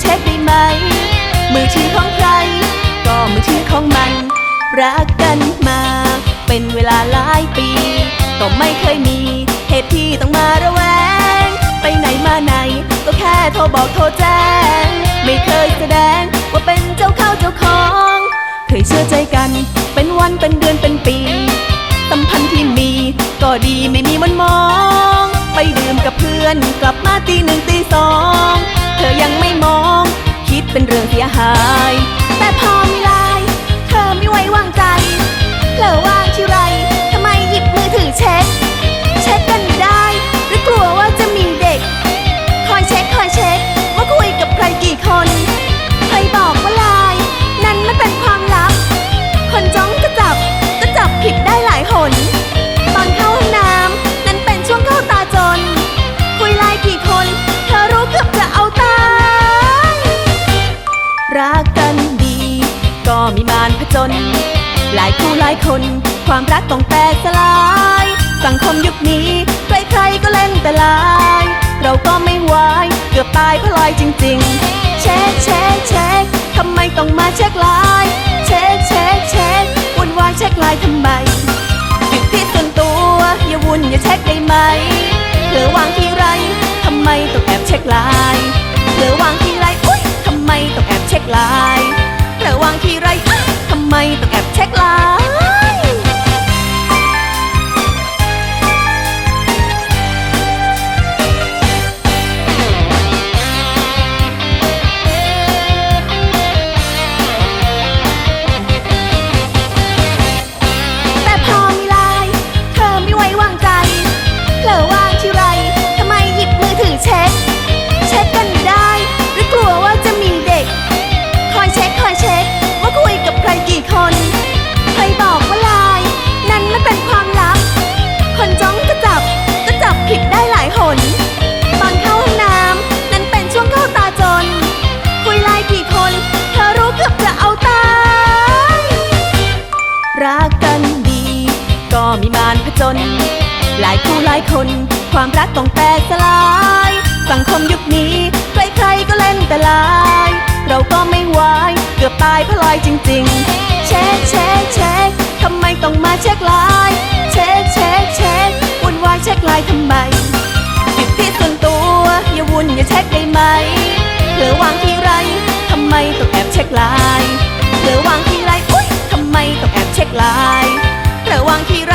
เช็คได้ไหม มือถือของใคร ก็มือถือของมัน รักกันมา เป็นเวลาหลายปี ก็ไม่เคยมีเหตุที่ต้องมาระแวง ไปไหนมาไหน ก็แค่โทรบอกโทรแจ้ง ไม่เคยแสดงว่าเป็นเจ้าเข้าเจ้าของ เคยเชื่อใจกัน เป็นวันเป็นเดือนเป็นปีสัมพันธ์ที่มี ก็ดีไม่มีมันมอง ไปดื่มกับเพื่อนกลับมาตีหนึ่งตีสอง เก็มีมารผจญหลายคู่หลายคน ความรักต้องแตกสลาย สังคมยุคนี้ใครๆก็เล่นแต่ไลาย เราก็ไม่ไหวเกือบตายเพราะลอยจริง ๆ เช็คเช็คเช็คทำไมต้องมาเช็คไลน์เช็คเช็คเช็ควุ่นวายเช็คไลน์ทำไมสิทธิส่วนตัว อย่าวุ่นอย่าเช็คได้ไหมเผลอวางที่ไรทำไมต้องแอบเช็คไลน์เผลอวางที่ไรอุ๊ยทำไมต้องแอบเช็คไลน์เจญหลายคู่หลายคน ความรักต้องแตกสลาย สังคมยุคนี้ ใครๆก็เล่นแต่ไลน์เราก็ไม่ไหวเกือบตายเพราะลอยจริง ๆ เช็คเช็คเช็คทำไมต้องมาเช็คไลน์เช็คเช็คเช็ควุ่นวายเช็คไลน์ทำไมสิทธิส่วนตัว อย่าวุ่นอย่าเช็คได้ไหมเผลอวางทีไรทำไมต้องแอบเช็คไลน์เผลอวางทีไรอุ๊ยทำไมต้องแอบเช็คไลน์เผลอวางทีไร